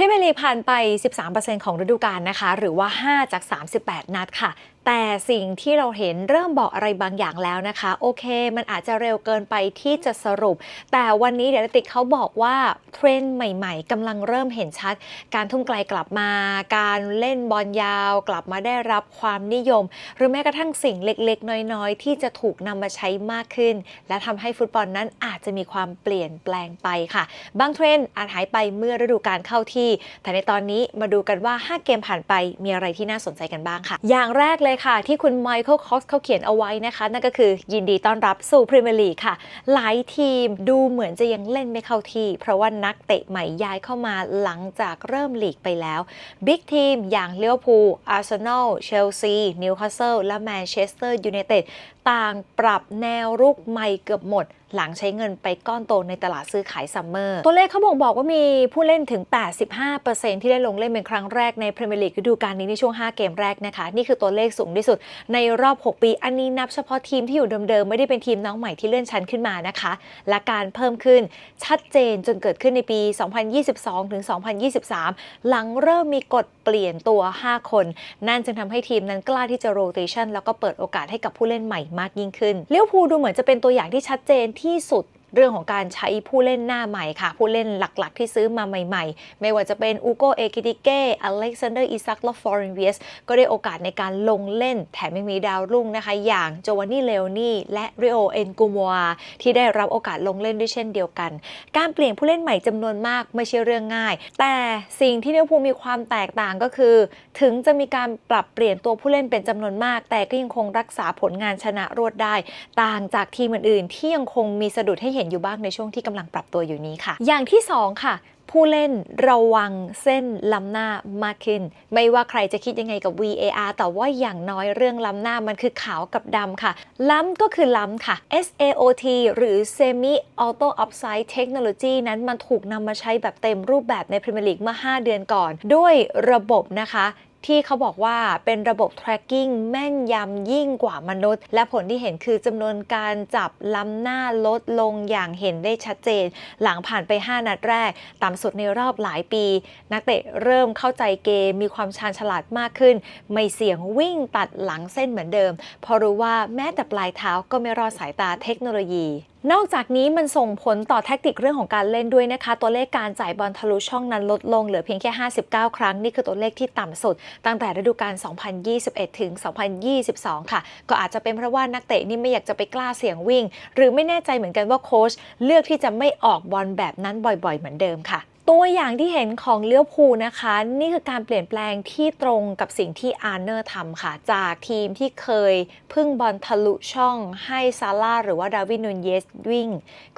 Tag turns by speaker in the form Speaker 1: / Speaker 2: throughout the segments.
Speaker 1: พรีเมียร์ลีกผ่านไป 13%ของฤดูกาลนะคะ หรือว่า 5 จาก 38 นัดค่ะ แต่สิ่งที่เราเห็นเริ่มบอกอะไรบางอย่างแล้วนะคะ โอเค มันอาจจะเร็วเกินไปที่จะสรุป แต่วันนี้เดลติกเขาบอกว่าเทรนด์ใหม่ ๆกำลังเริ่มเห็นชัด การทุ่มไกลกลับมา การเล่นบอลยาวกลับมาได้รับความนิยม หรือแม้กระทั่งสิ่งเล็กๆ น้อยๆ ที่จะถูกนำมาใช้มากขึ้น และทำให้ฟุตบอลนั้นอาจจะมีความเปลี่ยนแปลงไปค่ะ บางเทรนด์อาจหายไปเมื่อฤดูกาลเข้าที่ แต่ในตอนนี้มาดูกันว่า 5 เกมผ่านไปมีอะไรที่น่าสนใจกันบ้างค่ะ อย่างแรกเลยค่ะ ที่คุณไมเคิลคอสเขาเขียนเอาไว้นะคะ นั่นก็คือยินดีต้อนรับสู่พรีเมียร์ลีกค่ะ หลายทีมดูเหมือนจะยังเล่นไม่เข้าที่ เพราะว่านักเตะใหม่ย้ายเข้ามาหลังจากเริ่มลีกไปแล้วบิ๊กทีมอย่างเลี้ยวพูลอาร์เซนอลเชลซีนิวคาสเซิลและแมนเชสเตอร์ยูไนเต็ด ต่างปรับแนวรุกใหม่เกือบหมด หลังใช้เงินไปก้อนโตในตลาดซื้อขายซัมเมอร์ ตัวเลขเขาบอกบอกว่ามีผู้เล่นถึง 85%ที่ได้ลงเล่นเป็นครั้งแรกในพรีเมียร์ลีกฤดูกาลนี้ในช่วง 5 เกมแรกนะคะ นี่คือตัวเลขสูงที่สุดในรอบ 6 ปี อันนี้นับเฉพาะทีมที่อยู่เดิมๆ ไม่ได้เป็นทีมน้องใหม่ที่เลื่อนชั้นขึ้นมานะคะ และการเพิ่มขึ้นชัดเจนจนเกิดขึ้นในปี 2022 ถึง 2023 หลังเริ่มมีกฎเปลี่ยนตัว 5 คน นั่นจึงทำให้ทีมนั้นกล้าที่จะโรเตชันแล้วก็เปิดโอกาสให้กับผู้เล่นใหม่มากยิ่งขึ้นเลี้ยวภูดูเหมือนจะเป็นตัวอย่างที่ชัดเจนที่สุด เรื่องของการใช้ผู้เล่นหน้าใหม่ค่ะ ผู้เล่นหลักๆ ที่ซื้อมาใหม่ ๆ ไม่ว่าจะเป็นอูโกเอกิติเก้อเล็กซานเดอร์อิซักและฟอร์เรนเวียสก็ได้โอกาสในการลงเล่น แถมยังมีดาวรุ่งนะคะ อย่างโจวานนี่เลโอนี่และริโอเอ็นกูมัวที่ได้รับโอกาสลงเล่นด้วยเช่นเดียวกัน การเปลี่ยนผู้เล่นใหม่จำนวนมากไม่ใช่เรื่องง่าย แต่สิ่งที่เลี้ยวภูลมีความแตกต่างก็คือ ถึงจะมีการปรับเปลี่ยนตัวผู้เล่นเป็นจำนวนมาก แต่ก็ยังคงรักษาผลงานชนะรวดได้ ต่างจากทีมอื่นๆที่ยังคงมีสะดุดให้เห็นอยู่บ้างในช่วงที่กำลังปรับตัวอยู่นี้ค่ะ อย่างที่ 2 ค่ะผู้เล่นระวังเส้นล้ำหน้ามากขึ้น ไม่ว่าใครจะคิดยังไงกับ VAR แต่ว่าอย่างน้อยเรื่องล้ำหน้ามันคือขาวกับดำค่ะ ล้ำก็คือล้ำค่ะ SAOT หรือ Semi Auto Offside Technology นั้นมันถูกนำมาใช้แบบเต็มรูปแบบในพรีเมียร์ลีกเมื่อ 5 เดือนก่อน ด้วยระบบนะคะ ที่เขาบอกว่าเป็นระบบ tracking แม่นยำยิ่งกว่ามนุษย์ และผลที่เห็นคือจำนวนการจับล้ำหน้าลดลงอย่างเห็นได้ชัดเจน หลังผ่านไป 5 นัดแรก ต่ำสุดในรอบหลายปี นักเตะเริ่มเข้าใจเกมมีความชาญฉลาดมากขึ้น ไม่เสี่ยงวิ่งตัดหลังเส้นเหมือนเดิม เพราะรู้ว่าแม้แต่ปลายเท้าก็ไม่รอดสายตาเทคโนโลยีนอกจากนี้มันส่งผลต่อแทคติกเรื่องของการเล่นด้วยนะคะ ตัวเลขการจ่ายบอลทะลุช่องนั้นลดลงเหลือเพียงแค่ 59 ครั้ง นี่คือตัวเลขที่ต่ำสุด ตั้งแต่ฤดูกาล 2021 ถึง 2022 ค่ะ ก็อาจจะเป็นเพราะว่านักเตะนี่ไม่อยากจะไปกล้าเสี่ยงวิ่ง หรือไม่แน่ใจเหมือนกันว่าโค้ชเลือกที่จะไม่ออกบอลแบบนั้นบ่อยๆ เหมือนเดิมค่ะ ตัวอย่างที่เห็นของเลี้ยวภูนะคะ นี่คือการเปลี่ยนแปลงที่ตรงกับสิ่งที่อาร์เนอร์ทำค่ะ จากทีมที่เคยพึ่งบอลทะลุช่องให้ซาร่าหรือว่าดาวินนูนเยสวิ่ง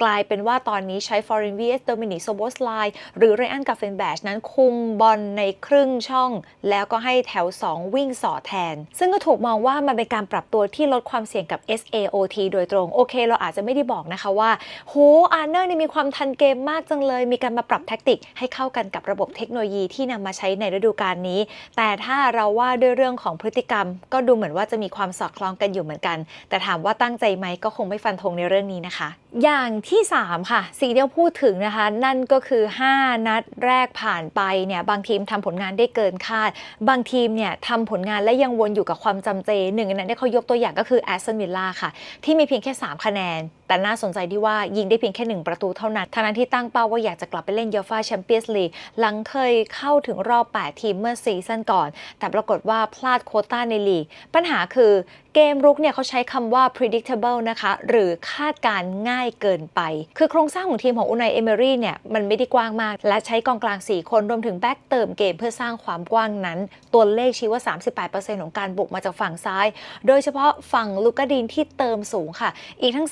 Speaker 1: กลายเป็นว่าตอนนี้ใช้ฟอร์เรนเวียสโดมินิกโซโบสไลหรือไรอันกาเฟนแบชนั้นคุมบอลในครึ่งช่อง แล้วก็ให้แถว 2 วิ่งสอแทน ซึ่งก็ถูกมองว่ามันเป็นการปรับตัวที่ลดความเสี่ยงกับ SAOT โดยตรง โอเค เราอาจจะไม่ได้บอกนะคะว่าโหอาร์เนอร์นี่มีความทันเกมมากจังเลย มีการมาปรับแท็กติกให้เข้ากันกับระบบเทคโนโลยีที่นำมาใช้ในฤดูกาลนี้ แต่ถ้าเราว่าด้วยเรื่องของพฤติกรรม ก็ดูเหมือนว่าจะมีความสอดคล้องกันอยู่เหมือนกัน แต่ถามว่าตั้งใจไหมก็คงไม่ฟันธงในเรื่องนี้นะคะ อย่างที่ 3 ค่ะสิ่งที่เราพูดถึงนะคะ นั่นก็คือ 5 นัดแรกผ่านไปเนี่ยบางทีมทำผลงานได้เกินคาด บางทีมเนี่ยทำผลงานและยังวนอยู่กับความจำเจหนึ่งในนั้นที่เขายกตัวอย่างก็คือแอสตันวิลล่าค่ะ ที่มีเพียงแค่ 3 คะแนน แต่น่าสนใจที่ว่ายิงได้เพียงแค่ 1 ประตูเท่านั้นทั้งนั้นที่ตั้งเป้าว่าอยากจะกลับไปเล่นยูฟ่าแชชมเปี้ยนส์ลีกหลังเคยเข้าถึงรอบ 8 ทีมเมื่อซีซั่นก่อน แต่ปรากฏว่าพลาดโคต้าในลีก ปัญหาคือเกมรุกเนี่ยเขาใช้คำว่า predictable นะคะ หรือคาดการง่ายเกินไป คือโครงสร้างของทีมของอุนายเอเมรี่เนี่ย มันไม่ได้กว้างมาก และใช้กองกลาง 4 คนรวมถึงแบ็กเติมเกมเพื่อสร้างความกว้างนั้น ตัวเลขชี้ว่า 38%ของการบุกมาจากฝั่งซ้าย โดยเฉพาะฝั่งลูกาดินที่เติมสูงค่ะ อีกทั้ง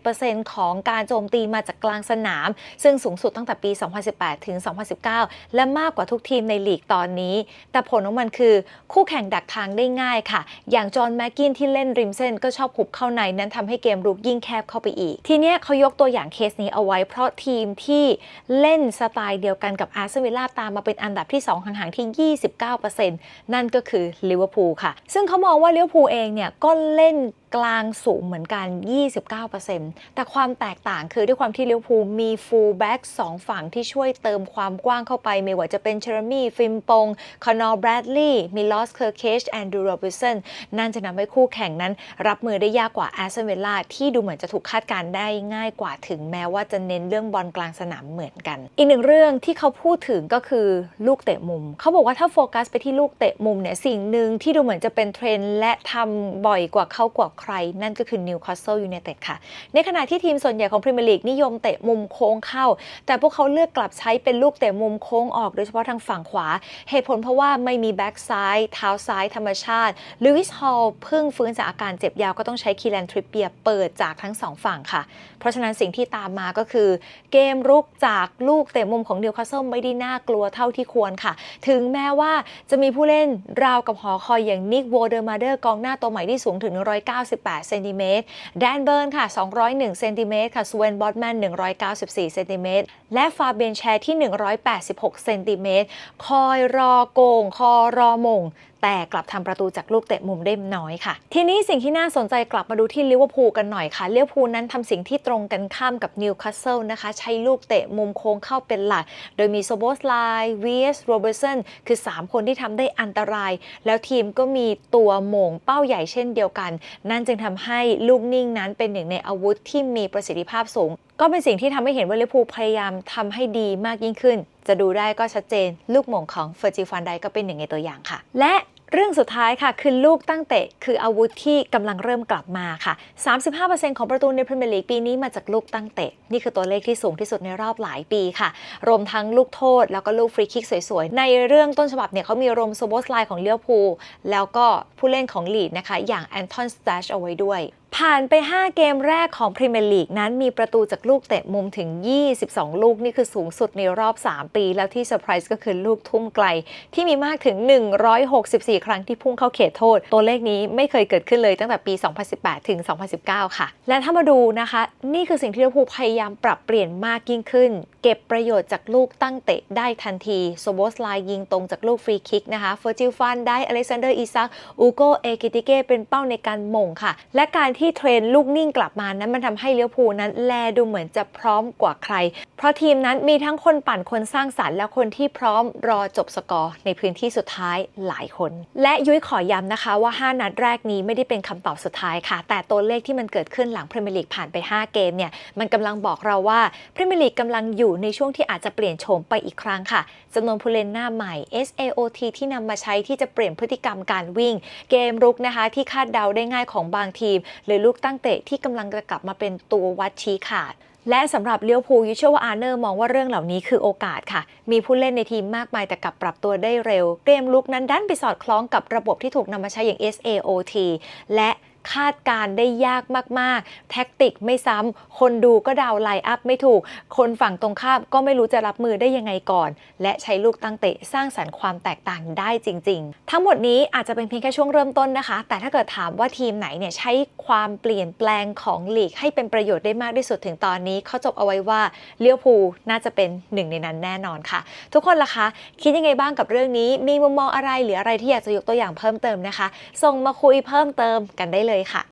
Speaker 1: 31%ของการโจมตีมาจากกลางสนาม ซึ่งสูงสุดตั้งแต่ปี 2018 ถึง 2019 และมากกว่าทุกทีมในลีกตอนนี้ แต่ผลของมันคือคู่แข่งดักทางได้ง่ายค่ะ อย่างจอห์นแม็กกินที่เล่นริมเส้นก็ชอบหุบเข้าในนั้นทำให้เกมรุกยิ่งแคบเข้าไปอีก ทีเนี้ยเขายกตัวอย่างเคสนี้เอาไว้ เพราะทีมที่เล่นสไตล์เดียวกันกับอาร์เซนวิลล่าตามมาเป็นอันดับที่ 2ห่างๆที่ 29%นั่นก็คือลิเวอร์พูลค่ะ ซึ่งเขามองว่าลิเวอร์พูลเองเนี่ยก็เล่น กลางสูงเหมือนกัน 29%แต่ความแตกต่างคือด้วยความที่ลิเวอร์พูลมีฟูลแบ็กสองฝั่งที่ช่วยเติมความกว้างเข้าไป ไม่ว่าจะเป็นเชอร์มี่ ฟิมปง คอนอร์แบรดลีย์มิลอส เคอร์เคช แอนดูโรบิสันนั่นจะทำให้คู่แข่งนั้น รับมือได้ยากกว่าแอสเซนเวลล่าที่ดูเหมือนจะถูกคาดการได้ง่ายกว่าถึงแม้ว่าจะเน้นเรื่องบอลกลางสนามเหมือนกัน อีกหนึ่งเรื่องที่เขาพูดถึงก็คือลูกเตะมุม เขาบอกว่าถ้าโฟกัสไปที่ลูกเตะมุมเนี่ยสิ่งหนึ่งที่ดูเหมือนจะเป็นเทรนด์และทำบ่อยกว่าเขากว่าใคร นั่นก็คือ Newcastle United ค่ะ ในขณะที่ทีมส่วนใหญ่ของพรีเมียร์ลีกนิยมเตะมุมโค้งเข้า แต่พวกเขาเลือกกลับใช้เป็นลูกเตะมุมโค้งออกโดยเฉพาะทางฝั่งขวา เหตุผลเพราะว่าไม่มีแบ็กซ้ายเท้าซ้ายธรรมชาติลูอิสฮอลเพิ่งฟื้นจากอาการเจ็บยาวก็ต้องใช้คีแลนทริปเปียเปิดจากทั้งสองฝั่งค่ะ เพราะฉะนั้นสิ่งที่ตามมาก็คือ เกมรุกจากลูกเตะมุมของนิวคาสเซิลไม่ได้น่ากลัวเท่าที่ควรค่ะ ถึงแม้ว่าจะมีผู้เล่นราวกับหอคอยอย่างนิกโวเดอร์มาเดอร์กองหน้าตัวใหม่ที่สูงถึง198เซนติเมตรแดนเบิร์นค่ะ 201เซนติเมตรค่ะสเวนบอตแมน194เซนติเมตรและฟาเบียนแชร์ที่ 186เซนติเมตรคอยรอโกง คอรอมง แต่กลับทำประตูจากลูกเตะมุมได้น้อยค่ะ ทีนี้สิ่งที่น่าสนใจกลับมาดูที่ลิเวอร์พูลกันหน่อยค่ะลิเวอร์พูลนั้นทำสิ่งที่ตรงกันข้ามกับนิวคาสเซิลนะคะ ใช้ลูกเตะมุมโค้งเข้าเป็นหลัก โดยมีโซโบสไลวีเอสโรเบอร์สันคือ 3 คนที่ทำได้อันตราย แล้วทีมก็มีตัวโหม่งเป้าใหญ่เช่นเดียวกัน นั่นจึงทำให้ลูกนิ่งนั้นเป็นหนึ่งในอาวุธที่มีประสิทธิภาพสูง ก็เป็นสิ่งที่ทำให้เห็นว่าลิเวอร์พูลพยายามทำให้ดีมากยิ่งขึ้น จะดูได้ก็ชัดเจน ลูกหม่งของเฟอร์จิฟันไดก็เป็นหนึ่งในตัวอย่างค่ะ และเรื่องสุดท้ายค่ะ คือลูกตั้งเตะ คืออาวุธที่กำลังเริ่มกลับมาค่ะ 35%ของประตูในพรีเมียร์ลีกปีนี้มาจากลูกตั้งเตะ นี่คือตัวเลขที่สูงที่สุดในรอบหลายปีค่ะ รวมทั้งลูกโทษ แล้วก็ลูกฟรีคิกสวยๆ ในเรื่องต้นฉบับเนี่ยเขามีรวมโซโบสไลน์ของเลี้ยวพูแล้วก็ผู้เล่นของลีดนะคะ อย่างแอนทอนสตชเอาไว้ด้วย ผ่านไป 5 เกมแรกของพรีเมียร์ลีกนั้นมีประตูจากลูกเตะมุมถึง 22 ลูก นี่คือสูงสุดในรอบ 3 ปี แล้วที่เซอร์ไพรส์ก็คือลูกทุ่มไกล ที่มีมากถึง 164 ครั้งที่พุ่งเข้าเขตโทษ ตัวเลขนี้ไม่เคยเกิดขึ้นเลยตั้งแต่ปี 2018 ถึง 2019 ค่ะ และถ้ามาดูนะคะ นี่คือสิ่งที่ลิเวอร์พูลพยายามปรับเปลี่ยนมากยิ่งขึ้น เก็บประโยชน์จากลูกตั้งเตะได้ทันทีโซโบสไลยิงตรงจากลูกฟรีคิกนะคะเฟอร์จิลฟันได้อเล็กซานเดอร์อิซักอูโกเอกิติเก้เป็นเป้าในการมงค่ะ และการที่เทรนลูกนิ่งกลับมานั้นมันทำให้เลี้ยวภูนั้นแลดูเหมือนจะพร้อมกว่าใคร เพราะทีมนั้นมีทั้งคนปั่นคนสร้างสรรค์และคนที่พร้อมรอจบสกอร์ในพื้นที่สุดท้ายหลายคน และยุ้ยขอย้ำนะคะว่า 5 นัดแรกนี้ไม่ได้เป็นคำตอบสุดท้ายค่ะ แต่ตัวเลขที่มันเกิดขึ้นหลังพรีเมียร์ลีกผ่านไป 5 เกมเนี่ยมันกำลังบอกเราว่าพรีเมียร์ลีกกำลังอยู่ในช่วงที่อาจจะเปลี่ยนโฉมไปอีกครั้งค่ะจำนวนผู้เล่นหน้าใหม่ SAOT ที่นำมาใช้ที่จะเปลี่ยนพฤติกรรมการวิ่ง เกมรุกนะคะ ที่คาดเดาได้ง่ายของบางทีมหรือลูกตั้งเตะที่กำลังจะกลับมาเป็นตัววัดชี้ขาด และสำหรับเลี้ยวภูยูเชว่าอาร์เนอร์มองว่าเรื่องเหล่านี้คือโอกาสค่ะ มีผู้เล่นในทีมมากมายแต่กลับปรับตัวได้เร็ว เกมลุกนั้นดันไปสอดคล้องกับระบบที่ถูกนำมาใช้อย่าง SAOT และ คาดการได้ยากมาก ๆ แท็กติกไม่ซ้ำ คนดูก็เดาไลอัพไม่ถูก คนฝั่งตรงข้ามก็ไม่รู้จะรับมือได้ยังไงก่อน และใช้ลูกตั้งเตะสร้างสรรค์ความแตกต่างได้จริง ๆ ทั้งหมดนี้อาจจะเป็นเพียงแค่ช่วงเริ่มต้นนะคะ แต่ถ้าเกิดถามว่าทีมไหนเนี่ยใช้ความเปลี่ยนแปลงของลีกให้เป็นประโยชน์ได้มากที่สุดถึงตอนนี้เขาจบเอาไว้ว่าเลี้ยวภูน่าจะเป็นหนึ่งในนั้นแน่นอนค่ะ ทุกคนล่ะคะคิดยังไงบ้างกับเรื่องนี้ มีมุมมองอะไรหรืออะไรที่อยากจะยกตัวอย่างเพิ่มเติมนะคะ ส่งมาคุยเพิ่มเติมกันได้เลยค่ะ